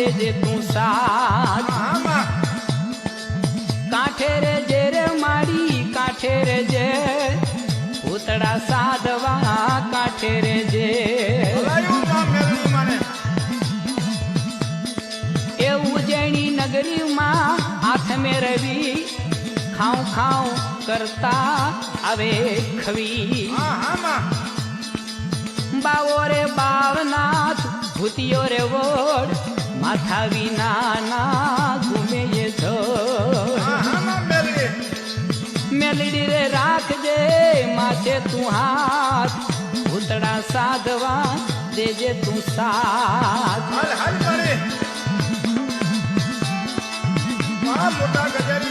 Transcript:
સાથ તું સાથ કાંઠે રે જે રે મારી કાંઠે રે જે પૂતળા સાધવા કાંઠે રે જે એવું માં મેલડી મને નગરીમાં હાથ મે રવી ખાઉં ખાઉં કરતા આવે ખવી માં બાવો રે બાવનાથ ભૂતિયો રે વોડ માથા વિનાના ઘૂમે એ જોડ હા હા મેલડી. મેલડી રે રાખજે માથે તું હાથ. ભૂતડા સાધવા દેજે તું સાથ. મોટા મેલડી